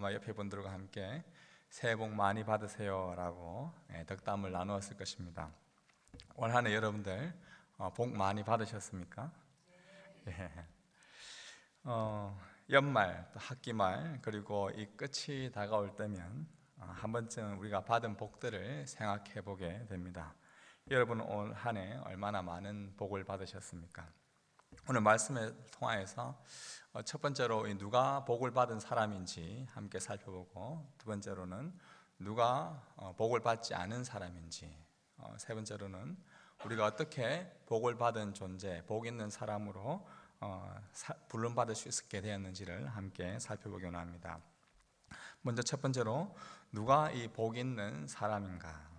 아마 옆에 분들과 함께 새해 복 많이 받으세요라고 예, 덕담을 나누었을 것입니다. 올 한해 여러분들 어, 복 많이 받으셨습니까? 예. 어, 연말, 또 학기 말 그리고 이 끝이 다가올 때면 어, 한 번쯤 우리가 받은 복들을 생각해 보게 됩니다. 여러분 올 한 해 얼마나 많은 복을 받으셨습니까? 오늘 말씀을 통하여서 어, 첫 번째로 이 누가 복을 받은 사람인지 함께 살펴보고 두 번째로는 누가 어, 복을 받지 않은 사람인지 어, 세 번째로는 우리가 어떻게 복을 받은 존재, 복 있는 사람으로 어, 사- 부름받을 수 있게 되었는지를 함께 살펴보기 원합니다. 먼저 첫 번째로 누가 이 복 있는 사람인가?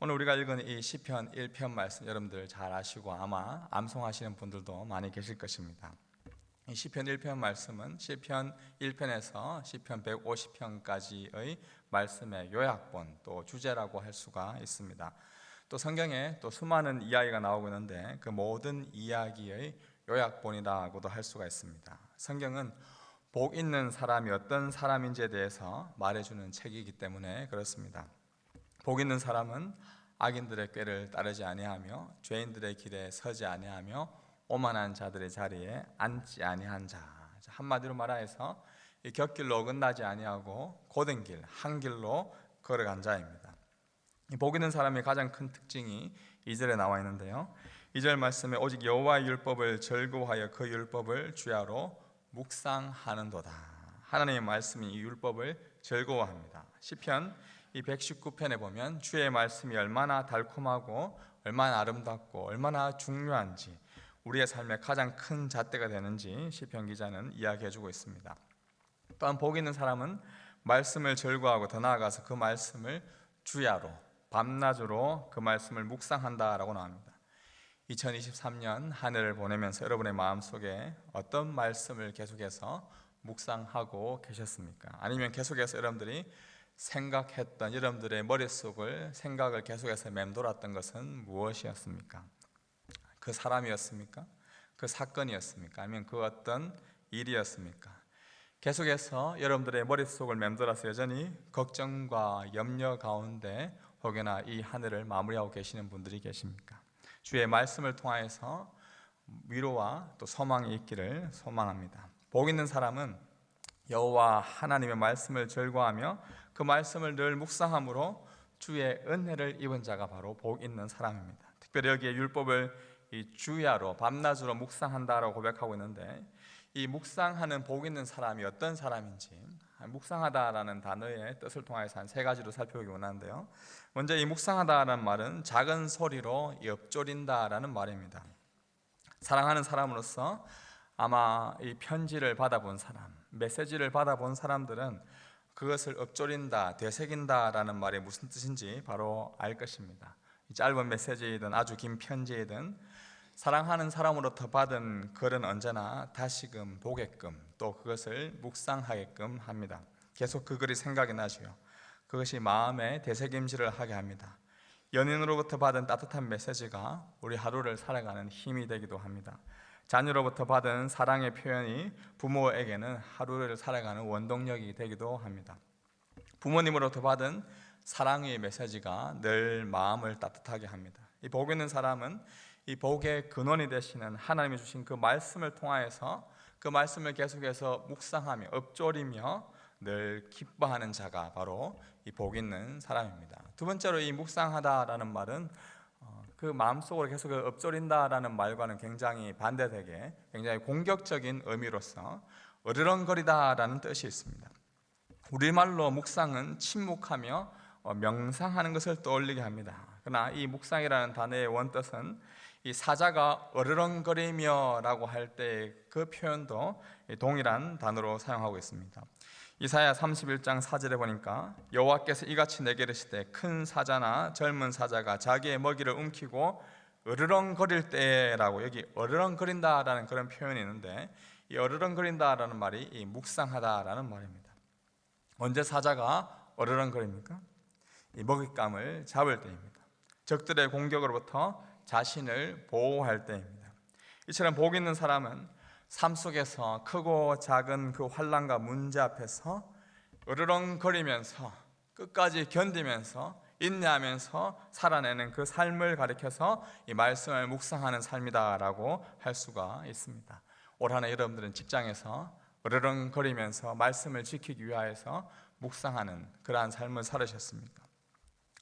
오늘 우리가 읽은 이 시편 1편 말씀 여러분들 잘 아시고 아마 암송하시는 분들도 많이 계실 것입니다. 이 시편 1편 말씀은 시편 1편에서 시편 150편까지의 말씀의 요약본 또 주제라고 할 수가 있습니다. 또 성경에 또 수많은 이야기가 나오고 있는데 그 모든 이야기의 요약본이라고도 할 수가 있습니다. 성경은 복 있는 사람이 어떤 사람인지에 대해서 말해주는 책이기 때문에 그렇습니다. 복 있는 사람은 악인들의 꾀를 따르지 아니하며 죄인들의 길에 서지 아니하며 오만한 자들의 자리에 앉지 아니한 자. 한마디로 말하여서 이 곁길로 어긋나지 아니하고 고된 길, 한 길로 걸어간 자입니다. 이복 있는 사람의 가장 큰 특징이 2절에 나와 있는데요. 2절 말씀에 오직 여호와의 율법을 즐거워하여 그 율법을 주야로 묵상하는도다. 하나님의 말씀이 이 율법을 즐거워합니다. 시편 이 119편에 보면 주의 말씀이 얼마나 달콤하고 얼마나 아름답고 얼마나 중요한지 우리의 삶의 가장 큰 잣대가 되는지 시편 기자는 이야기해 주고 있습니다. 또한 복 있는 사람은 말씀을 즐거워하고 더 나아가서 그 말씀을 주야로 밤낮으로 그 말씀을 묵상한다라고 나옵니다. 2023년 한 해를 보내면서 여러분의 마음속에 어떤 말씀을 계속해서 묵상하고 계셨습니까? 아니면 계속해서 여러분들이 생각했던 여러분들의 머릿속을 생각을 계속해서 맴돌았던 것은 무엇이었습니까? 그 사람이었습니까? 그 사건이었습니까? 아니면 그 어떤 일이었습니까? 계속해서 여러분들의 머릿속을 맴돌아서 여전히 걱정과 염려 가운데 혹여나 이 하늘을 마무리하고 계시는 분들이 계십니까? 주의 말씀을 통하여서 위로와 또 소망이 있기를 소망합니다. 복 있는 사람은 여호와 하나님의 말씀을 즐거워하며 그 말씀을 늘 묵상함으로 주의 은혜를 입은 자가 바로 복 있는 사람입니다. 특별히 여기에 율법을 이 주야로 밤낮으로 묵상한다라고 고백하고 있는데 이 묵상하는 복 있는 사람이 어떤 사람인지 묵상하다라는 단어의 뜻을 통해서 한 세 가지로 살펴보기 원하는데요. 먼저 이 묵상하다라는 말은 작은 소리로 엽조린다라는 말입니다. 사랑하는 사람으로서 아마 이 편지를 받아본 사람, 메시지를 받아본 사람들은 그것을 읊조린다, 되새긴다라는 말이 무슨 뜻인지 바로 알 것입니다. 이 짧은 메시지이든 아주 긴 편지이든 사랑하는 사람으로부터 받은 글은 언제나 다시금 보게끔 또 그것을 묵상하게끔 합니다. 계속 그 글이 생각이 나지요. 그것이 마음에 되새김질을 하게 합니다. 연인으로부터 받은 따뜻한 메시지가 우리 하루를 살아가는 힘이 되기도 합니다. 자녀로부터 받은 사랑의 표현이 부모에게는 하루를 살아가는 원동력이 되기도 합니다. 부모님으로부터 받은 사랑의 메시지가 늘 마음을 따뜻하게 합니다. 이 복 있는 사람은 이 복의 근원이 되시는 하나님이 주신 그 말씀을 통하여서 그 말씀을 계속해서 묵상하며 읊조리며 늘 기뻐하는 자가 바로 이 복 있는 사람입니다. 두 번째로 이 묵상하다라는 말은 어, 그 마음속으로 계속 읊조린다라는 말과는 굉장히 반대되게 굉장히 공격적인 의미로서 어르렁거리다라는 뜻이 있습니다. 우리말로 묵상은 침묵하며 어, 명상하는 것을 떠올리게 합니다. 그러나 이 묵상이라는 단어의 원뜻은 이 사자가 어르렁거리며라고 할 때 그 표현도 동일한 단어로 사용하고 있습니다. 이사야 31장 4절에 보니까 여호와께서 이같이 내게 이르시되 큰 사자나 젊은 사자가 자기의 먹이를 움키고 어르렁거릴 때라고 여기 어르렁거린다라는 그런 표현이 있는데 이 어르렁거린다라는 말이 이 묵상하다라는 말입니다. 언제 사자가 어르렁거립니까? 이 먹잇감을 잡을 때입니다. 적들의 공격으로부터 자신을 보호할 때입니다. 이처럼 복 있는 사람은 삶 속에서 크고 작은 그 환란과 문제 앞에서 으르렁거리면서 끝까지 견디면서 인내하면서 살아내는 그 삶을 가리켜서 이 말씀을 묵상하는 삶이다라고 할 수가 있습니다. 올 한해 여러분들은 직장에서 으르렁거리면서 말씀을 지키기 위하여서 묵상하는 그러한 삶을 살으셨습니까?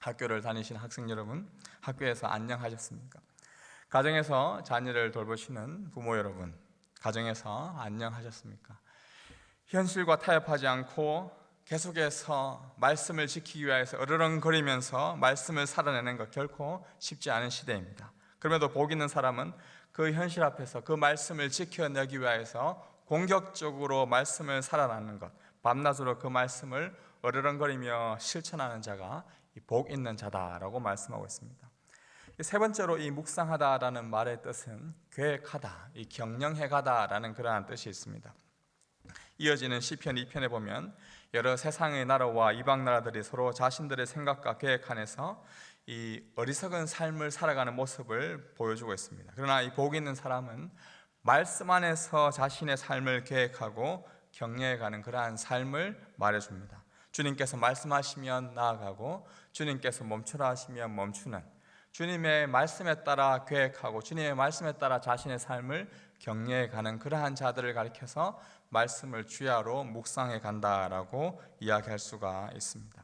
학교를 다니신 학생 여러분, 학교에서 안녕하셨습니까? 가정에서 자녀를 돌보시는 부모 여러분, 가정에서 안녕하셨습니까? 현실과 타협하지 않고 계속해서 말씀을 지키기 위해서 으르렁거리면서 말씀을 살아내는 것 결코 쉽지 않은 시대입니다. 그럼에도 복 있는 사람은 그 현실 앞에서 그 말씀을 지켜내기 위해서 공격적으로 말씀을 살아나는 것, 밤낮으로 그 말씀을 어르렁거리며 실천하는 자가 복 있는 자다라고 말씀하고 있습니다. 세 번째로 이 묵상하다라는 말의 뜻은 계획하다, 이 경영해가다라는 그러한 뜻이 있습니다. 이어지는 시편 2편에 보면 여러 세상의 나라와 이방 나라들이 서로 자신들의 생각과 계획 안에서 이 어리석은 삶을 살아가는 모습을 보여주고 있습니다. 그러나 이 복 있는 사람은 말씀 안에서 자신의 삶을 계획하고 경영해가는 그러한 삶을 말해줍니다. 주님께서 말씀하시면 나아가고 주님께서 멈추라 하시면 멈추는 주님의 말씀에 따라 계획하고 주님의 말씀에 따라 자신의 삶을 경영해가는 그러한 자들을 가리켜서 말씀을 주야로 묵상해 간다라고 이야기할 수가 있습니다.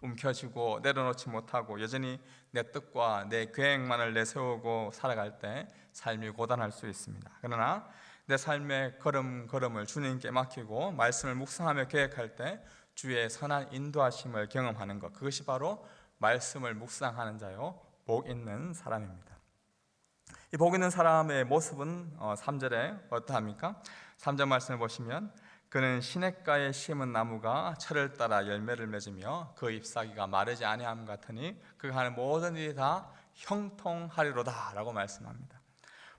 움켜쥐고 내려놓지 못하고 여전히 내 뜻과 내 계획만을 내세우고 살아갈 때 삶이 고단할 수 있습니다. 그러나 내 삶의 걸음걸음을 주님께 맡기고 말씀을 묵상하며 계획할 때 주의 선한 인도하심을 경험하는 것 그것이 바로 말씀을 묵상하는 자요 복 있는 사람입니다. 이 복 있는 사람의 모습은 3절에 어떠합니까? 3절 말씀을 보시면 그는 시냇가에 심은 나무가 철을 따라 열매를 맺으며 그 잎사귀가 마르지 아니함 같으니 그가 하는 모든 일이 다 형통하리로다라고 말씀합니다.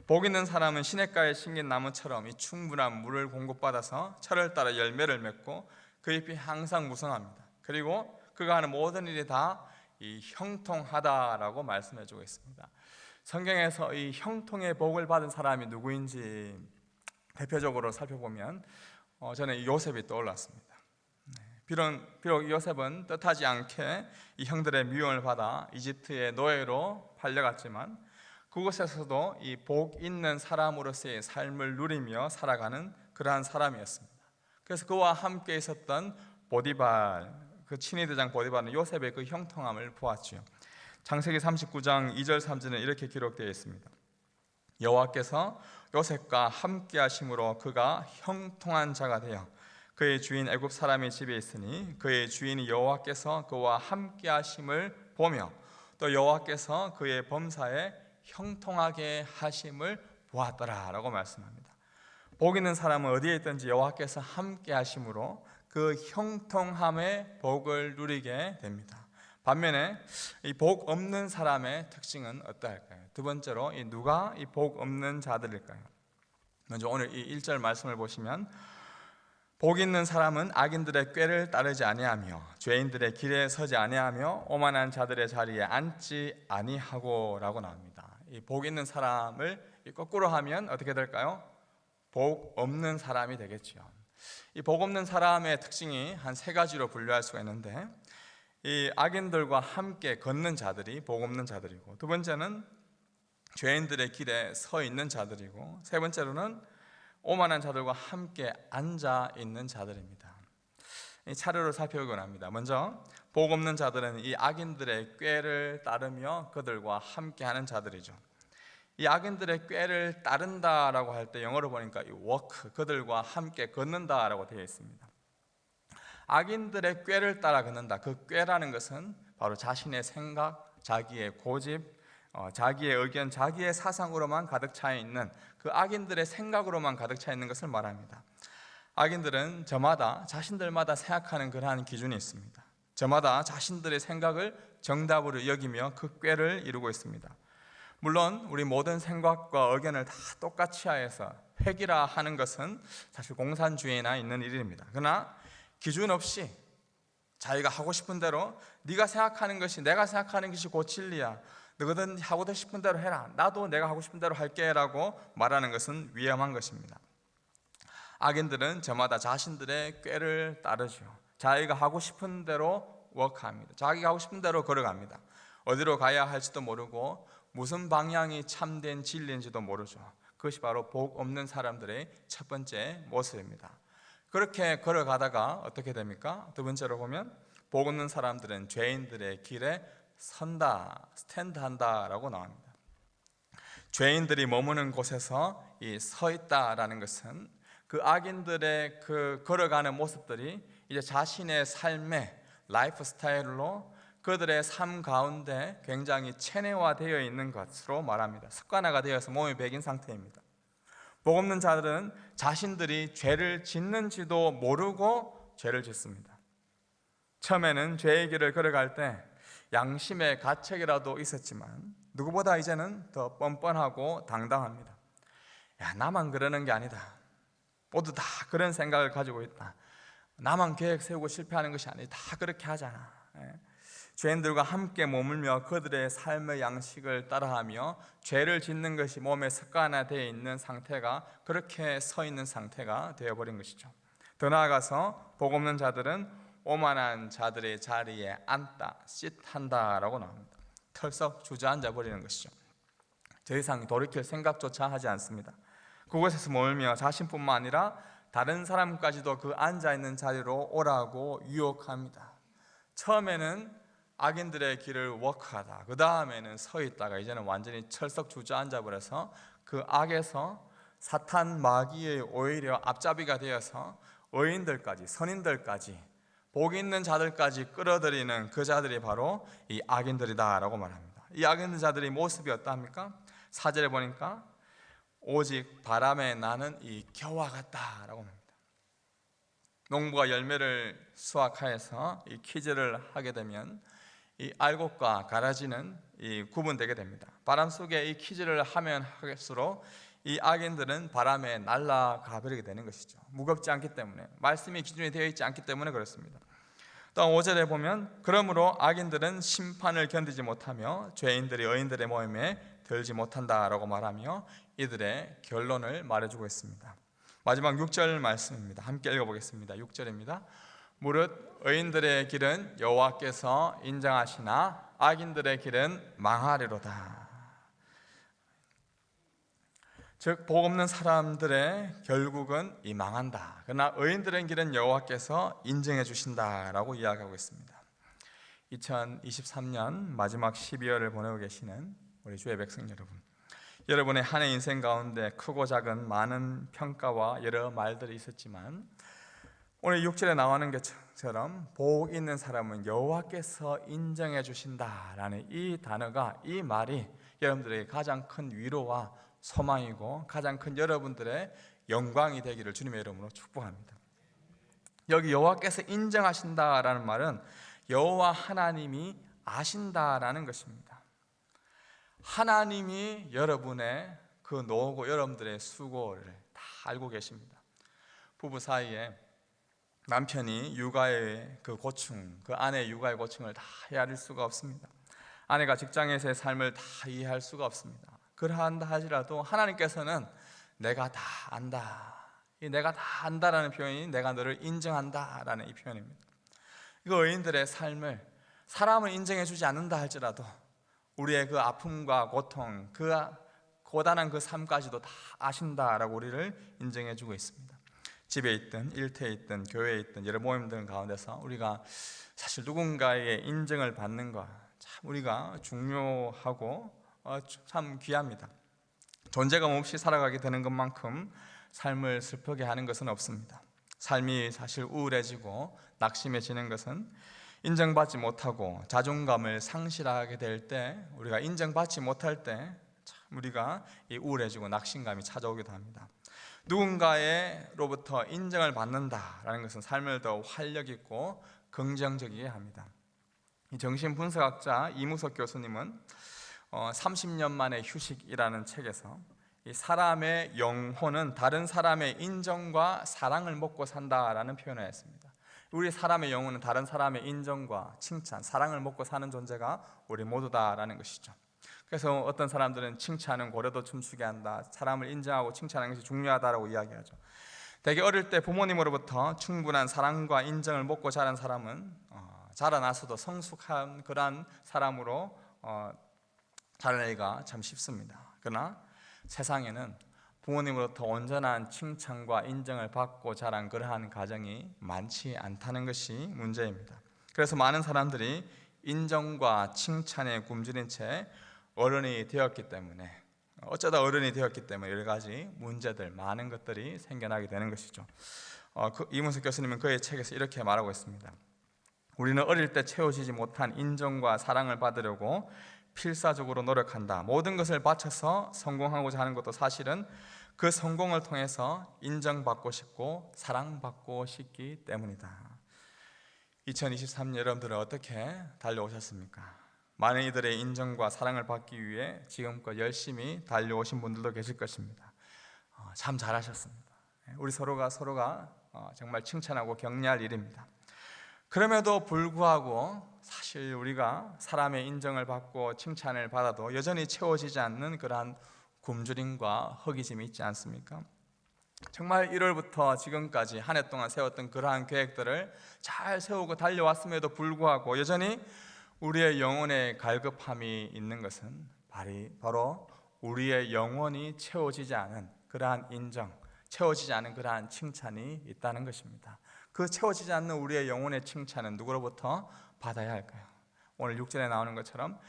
복 있는 사람은 시냇가에 심긴 나무처럼 이 충분한 물을 공급받아서 철을 따라 열매를 맺고 그 잎이 항상 무성합니다. 그리고 그가 하는 모든 일이 다 이 형통하다라고 말씀해 주고 있습니다. 성경에서 이 형통의 복을 받은 사람이 누구인지 대표적으로 살펴보면 어, 저는 요셉이 떠올랐습니다. 네, 비록, 비록 요셉은 뜻하지 않게 이 형들의 미움을 받아 이집트의 노예로 팔려갔지만 그곳에서도 이 복 있는 사람으로서의 삶을 누리며 살아가는 그러한 사람이었습니다. 그래서 그와 함께 있었던 보디발 그 친위대장 보디발은 요셉의 그 형통함을 보았지요. 창세기 39장 2절 3절은 이렇게 기록되어 있습니다. 여호와께서 요셉과 함께 하심으로 그가 형통한 자가 되어 그의 주인 애굽 사람의 집에 있으니 그의 주인이 여호와께서 그와 함께 하심을 보며 또 여호와께서 그의 범사에 형통하게 하심을 보았더라라고 말씀합니다. 복 있는 사람은 어디에 있든지 여호와께서 함께 하심으로 그 형통함의 복을 누리게 됩니다. 반면에 이 복 없는 사람의 특징은 어떠할까요? 두 번째로 이 누가 이 복 없는 자들일까요? 먼저 오늘 이 1절 말씀을 보시면 복 있는 사람은 악인들의 꾀를 따르지 아니하며 죄인들의 길에 서지 아니하며 오만한 자들의 자리에 앉지 아니하고라고 나옵니다. 이 복 있는 사람을 거꾸로 하면 어떻게 될까요? 복 없는 사람이 되겠죠. 이 복 없는 사람의 특징이 한 세 가지로 분류할 수가 있는데 이 악인들과 함께 걷는 자들이 복 없는 자들이고 두 번째는 죄인들의 길에 서 있는 자들이고 세 번째로는 오만한 자들과 함께 앉아 있는 자들입니다. 이 차례로 살펴보곤 합니다. 먼저 복 없는 자들은 이 악인들의 꾀를 따르며 그들과 함께하는 자들이죠. 이 악인들의 꾀를 따른다라고 할 때 영어로 보니까 이 walk 그들과 함께 걷는다라고 되어 있습니다. 악인들의 꾀를 따라 걷는다. 그 꾀라는 것은 바로 자신의 생각, 자기의 고집, 어, 자기의 의견, 자기의 사상으로만 가득 차 있는 그 악인들의 생각으로만 가득 차 있는 것을 말합니다. 악인들은 저마다 자신들마다 생각하는 그러한 기준이 있습니다. 저마다 자신들의 생각을 정답으로 여기며 그 꾀를 이루고 있습니다. 물론 우리 모든 생각과 의견을 다 똑같이 하여서 획이라 하는 것은 사실 공산주의나 있는 일입니다. 그러나 기준 없이 자기가 하고 싶은 대로 네가 생각하는 것이 내가 생각하는 것이 곧 진리야. 너거든 하고 싶은 대로 해라. 나도 내가 하고 싶은 대로 할게라고 말하는 것은 위험한 것입니다. 악인들은 저마다 자신들의 꾀를 따르죠. 자기가 하고 싶은 대로 워크합니다. 자기가 하고 싶은 대로 걸어갑니다. 어디로 가야 할지도 모르고 무슨 방향이 참된 진리인지도 모르죠. 그것이 바로 복 없는 사람들의 첫 번째 모습입니다. 그렇게 걸어가다가 어떻게 됩니까? 두 번째로 보면 복 없는 사람들은 죄인들의 길에 선다, 스탠드 한다라고 나옵니다. 죄인들이 머무는 곳에서 이 서 있다라는 것은 그 악인들의 그 걸어가는 모습들이 이제 자신의 삶의 라이프 스타일로 그들의 삶 가운데 굉장히 체내화되어 있는 것으로 말합니다. 습관화가 되어서 몸이 배긴 상태입니다. 복 없는 자들은 자신들이 죄를 짓는지도 모르고 죄를 짓습니다. 처음에는 죄의 길을 걸어갈 때 양심의 가책이라도 있었지만 누구보다 이제는 더 뻔뻔하고 당당합니다. 야, 나만 그러는 게 아니다. 모두 다 그런 생각을 가지고 있다. 나만 계획 세우고 실패하는 것이 아니다. 다 그렇게 하잖아. 예. 죄인들과 함께 머물며 그들의 삶의 양식을 따라하며 죄를 짓는 것이 몸에 습관화되어 있는 상태가 그렇게 서 있는 상태가 되어버린 것이죠. 더 나아가서 복 없는 자들은 오만한 자들의 자리에 앉다, 씻한다라고 나옵니다. 털썩 주저앉아 버리는 것이죠. 더 이상 돌이킬 생각조차 하지 않습니다. 그곳에서 머물며 자신뿐만 아니라 다른 사람까지도 그 앉아 있는 자리로 오라고 유혹합니다. 처음에는 악인들의 길을 워크하다. 그 다음에는 서 있다가 이제는 완전히 철썩 주저앉아 버려서 그 악에서 사탄 마귀의 오히려 앞잡이가 되어서 의인들까지 선인들까지 복 있는 자들까지 끌어들이는 그 자들이 바로 이 악인들이다라고 말합니다. 이 악인 자들의 모습이 어떠합니까? 사절에 보니까 오직 바람에 나는 이 겨와 같다라고 합니다. 농부가 열매를 수확하여서 이 퀴즈를 하게 되면 이 알곡과 가라지는 이 구분되게 됩니다. 바람 속에 이 퀴즈를 하면 할수록 이 악인들은 바람에 날아가 버리게 되는 것이죠. 무겁지 않기 때문에 말씀이 기준이 되어 있지 않기 때문에 그렇습니다. 또 5절에 보면 그러므로 악인들은 심판을 견디지 못하며 죄인들이 의인들의 모임에 들지 못한다라고 말하며 이들의 결론을 말해주고 있습니다. 마지막 6절 말씀입니다. 함께 읽어보겠습니다. 6절입니다. 무릇 의인들의 길은 여호와께서 인정하시나 악인들의 길은 망하리로다. 즉, 복 없는 사람들의 결국은 이 망한다. 그러나 의인들의 길은 여호와께서 인정해 주신다라고 이야기하고 있습니다. 2023년 마지막 12월을 보내고 계시는 우리 주의 백성 여러분. 여러분의 한 해 인생 가운데 크고 작은 많은 평가와 여러 말들이 있었지만 오늘 6절에 나오는 것처럼 복 있는 사람은 여호와께서 인정해 주신다라는 이 단어가 이 말이 여러분들에게 가장 큰 위로와 소망이고 가장 큰 여러분들의 영광이 되기를 주님의 이름으로 축복합니다. 여기 여호와께서 인정하신다라는 말은 여호와 하나님이 아신다라는 것입니다. 하나님이 여러분의 그 노고 여러분들의 수고를 다 알고 계십니다. 부부 사이에 남편이 육아의 그 고충, 그 아내의 육아의 고충을 다 헤아릴 수가 없습니다. 아내가 직장에서의 삶을 다 이해할 수가 없습니다. 그러한다 하지라도 하나님께서는 내가 다 안다. 이 내가 다 안다라는 표현이 내가 너를 인정한다라는 이 표현입니다. 이거 의인들의 삶을 사람을 인정해 주지 않는다 할지라도 우리의 그 아픔과 고통, 그 고단한 그 삶까지도 다 아신다라고 우리를 인정해 주고 있습니다. 집에 있든 일터에 있든 교회에 있든 여러 모임들 가운데서 우리가 사실 누군가의 인정을 받는 것 참 우리가 중요하고 어, 참 귀합니다. 존재감 없이 살아가게 되는 것만큼 삶을 슬프게 하는 것은 없습니다. 삶이 사실 우울해지고 낙심해지는 것은 인정받지 못하고 자존감을 상실하게 될 때 우리가 인정받지 못할 때 참 우리가 우울해지고 낙심감이 찾아오기도 합니다. 누군가로부터 인정을 받는다라는 것은 삶을 더 활력 있고 긍정적이게 합니다. 정신 분석학자 이무석 교수님은 30년 어, 만의 휴식이라는 책에서 사람의 영혼은 다른 사람의 인정과 사랑을 먹고 산다라는 표현을 했습니다. 우리 사람의 영혼은 다른 사람의 인정과 칭찬, 사랑을 먹고 사는 존재가 우리 모두다라는 것이죠. 그래서 어떤 사람들은 칭찬은 고래도 춤추게 한다. 사람을 인정하고 칭찬하는 것이 중요하다라고 이야기하죠. 대개 어릴 때 부모님으로부터 충분한 사랑과 인정을 먹고 자란 사람은 어, 자라나서도 성숙한 그러한 사람으로 어, 자라내기가 참 쉽습니다. 그러나 세상에는 부모님으로부터 온전한 칭찬과 인정을 받고 자란 그러한 가정이 많지 않다는 것이 문제입니다. 그래서 많은 사람들이 인정과 칭찬에 굶주린 채 어른이 되었기 때문에 어쩌다 어른이 되었기 때문에 여러 가지 문제들 많은 것들이 생겨나게 되는 것이죠. 어, 그, 이문석 교수님은 그의 책에서 이렇게 말하고 있습니다. 우리는 어릴 때 채워지지 못한 인정과 사랑을 받으려고 필사적으로 노력한다. 모든 것을 바쳐서 성공하고자 하는 것도 사실은 그 성공을 통해서 인정받고 싶고 사랑받고 싶기 때문이다. 2023년 여러분들은 어떻게 달려오셨습니까? 많은 이들의 인정과 사랑을 받기 위해 지금껏 열심히 달려오신 분들도 계실 것입니다. 어, 참 잘하셨습니다. 우리 서로가 서로가 어, 정말 칭찬하고 격려할 일입니다. 그럼에도 불구하고 사실 우리가 사람의 인정을 받고 칭찬을 받아도 여전히 채워지지 않는 그러한 굶주림과 허기짐이 있지 않습니까? 정말 1월부터 지금까지 한 해 동안 세웠던 그러한 계획들을 잘 세우고 달려왔음에도 불구하고 여전히 우리의 영혼의 갈급함이 있는 것은 바로 우리의 영혼이 채워지지 않은 그러한 인정, 채워지지 않은 그러한 칭찬이 있다는 것입니다. 그 채워지지 않는 우리의 영혼의 칭찬은 누구로부터 받아야 할까요? 오늘 6절에 나오는 것처럼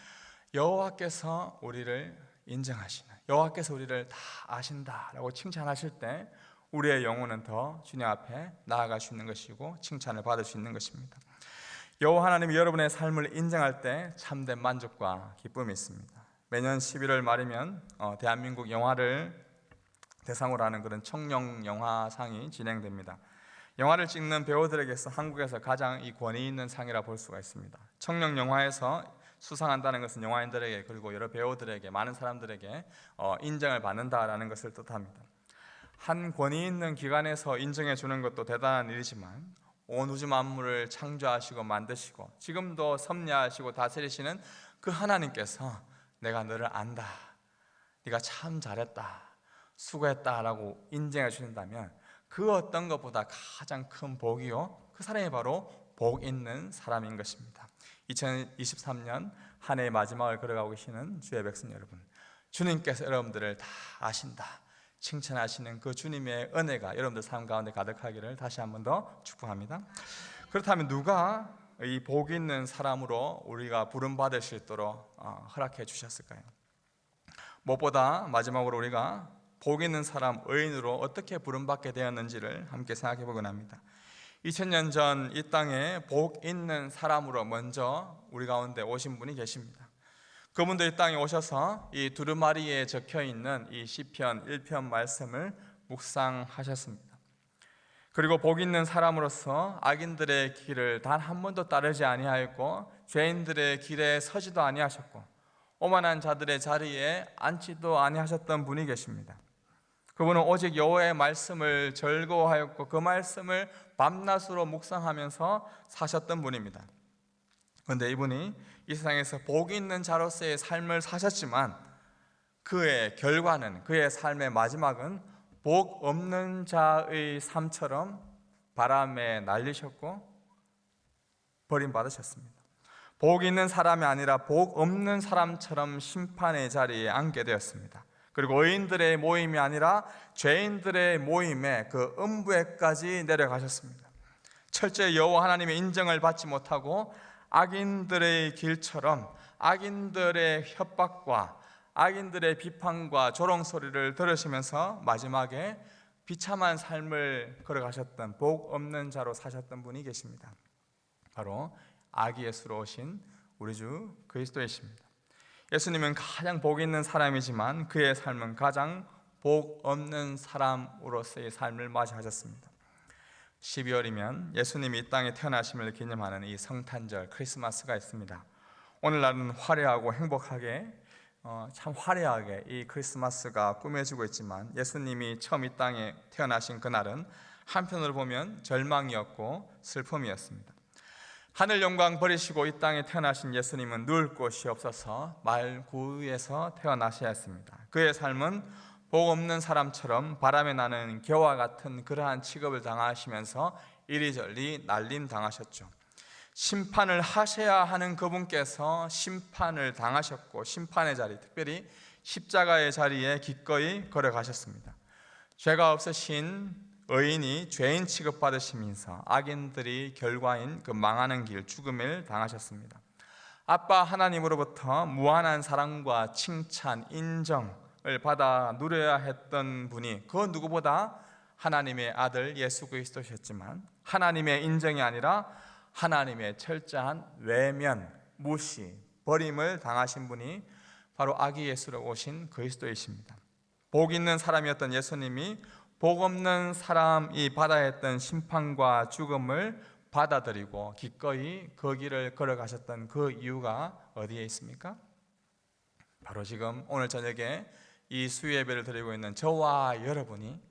여호와께서 우리를 인정하시는 여호와께서 우리를 다 아신다라고 칭찬하실 때 우리의 영혼은 더 주님 앞에 나아갈 수 있는 것이고 칭찬을 받을 수 있는 것입니다. 여호와 하나님이 여러분의 삶을 인정할 때 참된 만족과 기쁨이 있습니다. 매년 11월 말이면 어, 대한민국 영화를 대상으로 하는 그런 청룡 영화상이 진행됩니다. 영화를 찍는 배우들에게서 한국에서 가장 이 권위 있는 상이라 볼 수가 있습니다. 청룡 영화에서 수상한다는 것은 영화인들에게 그리고 여러 배우들에게 많은 사람들에게 어, 인정을 받는다라는 것을 뜻합니다. 한 권위 있는 기관에서 인정해 주는 것도 대단한 일이지만 온 우주 만물을 창조하시고 만드시고 지금도 섭리하시고 다스리시는 그 하나님께서 내가 너를 안다. 네가 참 잘했다. 수고했다라고 인정해 주신다면 그 어떤 것보다 가장 큰 복이요. 그 사람이 바로 복 있는 사람인 것입니다. 2023년 한 해의 마지막을 걸어가고 계시는 주의 백성 여러분. 주님께서 여러분들을 다 아신다. 칭찬하시는 그 주님의 은혜가 여러분들 삶 가운데 가득하기를 다시 한 번 더 축복합니다. 그렇다면 누가 이 복 있는 사람으로 우리가 부름 받을 수 있도록 어, 허락해 주셨을까요? 무엇보다 마지막으로 우리가 복 있는 사람 의인으로 어떻게 부름 받게 되었는지를 함께 생각해 보곤 합니다. 2000년 전 이 땅에 복 있는 사람으로 먼저 우리 가운데 오신 분이 계십니다. 그분도 이 땅에 오셔서 이 두루마리에 적혀 있는 이 시편 1편 말씀을 묵상하셨습니다. 그리고 복 있는 사람으로서 악인들의 길을 단 한 번도 따르지 아니하였고 죄인들의 길에 서지도 아니하셨고 오만한 자들의 자리에 앉지도 아니하셨던 분이 계십니다. 그분은 오직 여호와의 말씀을 즐거워하였고 그 말씀을 밤낮으로 묵상하면서 사셨던 분입니다. 그런데 이분이 이 세상에서 복 있는 자로서의 삶을 사셨지만 그의 결과는 그의 삶의 마지막은 복 없는 자의 삶처럼 바람에 날리셨고 버림받으셨습니다. 복 있는 사람이 아니라 복 없는 사람처럼 심판의 자리에 앉게 되었습니다. 그리고 의인들의 모임이 아니라 죄인들의 모임에 그 음부에까지 내려가셨습니다. 철저히 여호와 하나님의 인정을 받지 못하고 악인들의 길처럼 악인들의 협박과 악인들의 비판과 조롱 소리를 들으시면서 마지막에 비참한 삶을 걸어가셨던 복 없는 자로 사셨던 분이 계십니다. 바로 아기 예수로 오신 우리 주 그리스도이십니다. 예수님은 가장 복 있는 사람이지만 그의 삶은 가장 복 없는 사람으로서의 삶을 맞이하셨습니다. 12월이면 예수님이 이 땅에 태어나심을 기념하는 이 성탄절 크리스마스가 있습니다. 오늘날은 화려하고 행복하게 어, 참 화려하게 이 크리스마스가 꾸며지고 있지만 예수님이 처음 이 땅에 태어나신 그날은 한편으로 보면 절망이었고 슬픔이었습니다. 하늘 영광 버리시고 이 땅에 태어나신 예수님은 누울 곳이 없어서 말구에서 태어나셔야 했습니다. 그의 삶은 복 없는 사람처럼 바람에 나는 겨와 같은 그러한 취급을 당하시면서 이리저리 날림 당하셨죠. 심판을 하셔야 하는 그분께서 심판을 당하셨고 심판의 자리, 특별히 십자가의 자리에 기꺼이 걸어가셨습니다. 죄가 없으신 의인이 죄인 취급받으시면서 악인들이 결과인 그 망하는 길 죽음을 당하셨습니다. 아빠 하나님으로부터 무한한 사랑과 칭찬, 인정을 받아 누려야 했던 분이 그 누구보다 하나님의 아들 예수 그리스도셨지만 하나님의 인정이 아니라 하나님의 철저한 외면, 무시, 버림을 당하신 분이 바로 아기 예수로 오신 그리스도이십니다. 복 있는 사람이었던 예수님이 복 없는 사람이 받아야 했던 심판과 죽음을 받아들이고 기꺼이 그 길을 걸어가셨던 그 이유가 어디에 있습니까? 바로 지금 오늘 저녁에 이 수예배를 드리고 있는 저와 여러분이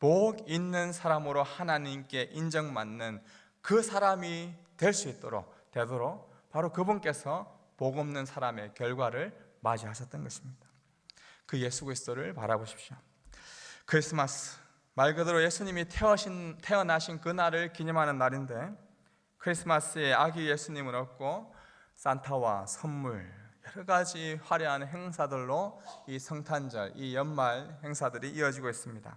복 있는 사람으로 하나님께 인정받는 그 사람이 될 수 있도록 되도록 바로 그분께서 복 없는 사람의 결과를 맞이하셨던 것입니다. 그 예수 그리스도를 바라보십시오. 크리스마스 말 그대로 예수님이 태어신, 태어나신 그날을 기념하는 날인데 크리스마스에 아기 예수님을 얻고 산타와 선물 여러 가지 화려한 행사들로 이 성탄절, 이 연말 행사들이 이어지고 있습니다.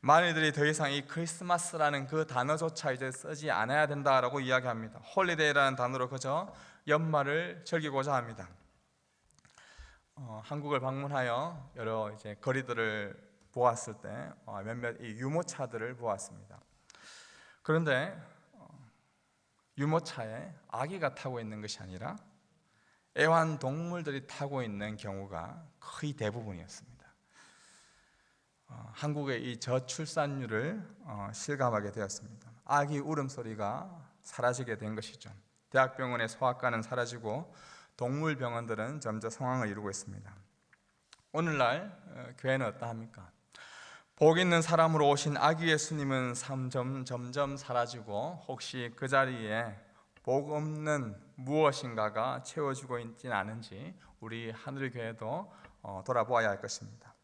많이들이 더 이상 이 크리스마스라는 그 단어조차 이제 쓰지 않아야 된다라고 이야기합니다. 홀리데이라는 단어로 그저 연말을 즐기고자 합니다. 어, 한국을 방문하여 여러 이제 거리들을 보았을 때 어, 몇몇 이 유모차들을 보았습니다. 그런데 어, 유모차에 아기가 타고 있는 것이 아니라 애완 동물들이 타고 있는 경우가 거의 대부분이었습니다. 어, 한국의 이 저출산율을 어, 실감하게 되었습니다. 아기 울음소리가 사라지게 된 것이죠. 대학병원의 소아과는 사라지고 동물병원들은 점점 상황을 이루고 있습니다. 오늘날 어, 교회는 어떠합니까? 복 있는 사람으로 오신 아기 예수님은 점점 점점 사라지고 혹시 그 자리에 복 없는 무엇인가가 채워주고 있지는 않은지 우리 하늘 교회도 어, 돌아보아야 할 것입니다.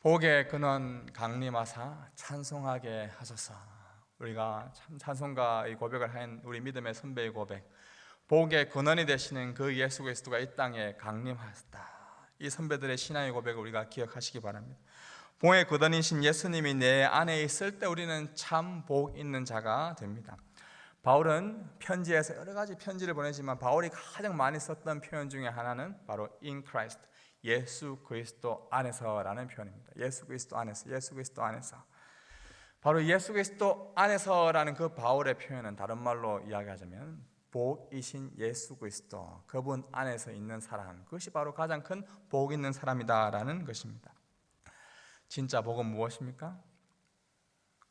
복의 근원 강림하사 찬송하게 하소서. 우리가 참 찬송가의 고백을 한 우리 믿음의 선배의 고백. 복의 근원이 되시는 그 예수 그리스도가 이 땅에 강림하셨다. 이 선배들의 신앙의 고백을 우리가 기억하시기 바랍니다. 복의 근원이신 예수님이 내 안에 있을 때 우리는 참 복 있는 자가 됩니다. 바울은 편지에서 여러 가지 편지를 보내지만 바울이 가장 많이 썼던 표현 중에 하나는 바로 in Christ, 예수 그리스도 안에서라는 표현입니다. 예수 그리스도 안에서, 예수 그리스도 안에서. 바로 예수 그리스도 안에서라는 그 바울의 표현은 다른 말로 이야기하자면 복이신 예수 그리스도 그분 안에서 있는 사람 그것이 바로 가장 큰 복 있는 사람이다라는 것입니다. 진짜 복은 무엇입니까?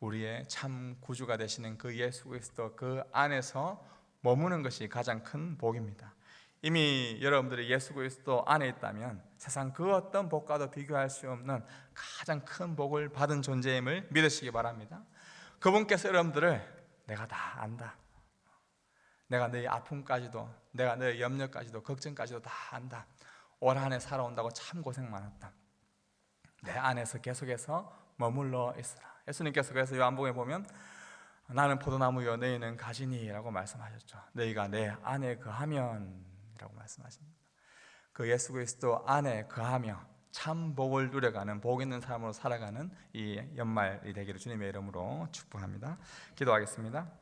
우리의 참 구주가 되시는 그 예수 그리스도 그 안에서 머무는 것이 가장 큰 복입니다. 이미 여러분들이 예수 그리스도 안에 있다면 세상 그 어떤 복과도 비교할 수 없는 가장 큰 복을 받은 존재임을 믿으시기 바랍니다. 그분께서 여러분들을 내가 다 안다. 내가 너의 아픔까지도, 내가 너의 염려까지도, 걱정까지도 다 안다. 올 한해 살아온다고 참 고생 많았다. 내 안에서 계속해서 머물러 있으라. 예수님께서 그래서 요한복음에 보면 나는 포도나무여 너희는 가지니라고 말씀하셨죠. 너희가 내 안에 거하면이라고 말씀하십니다. 그 예수 그리스도 안에 거하며 참 복을 누려가는 복 있는 삶으로 살아가는 이 연말이 되기를 주님의 이름으로 축복합니다. 기도하겠습니다.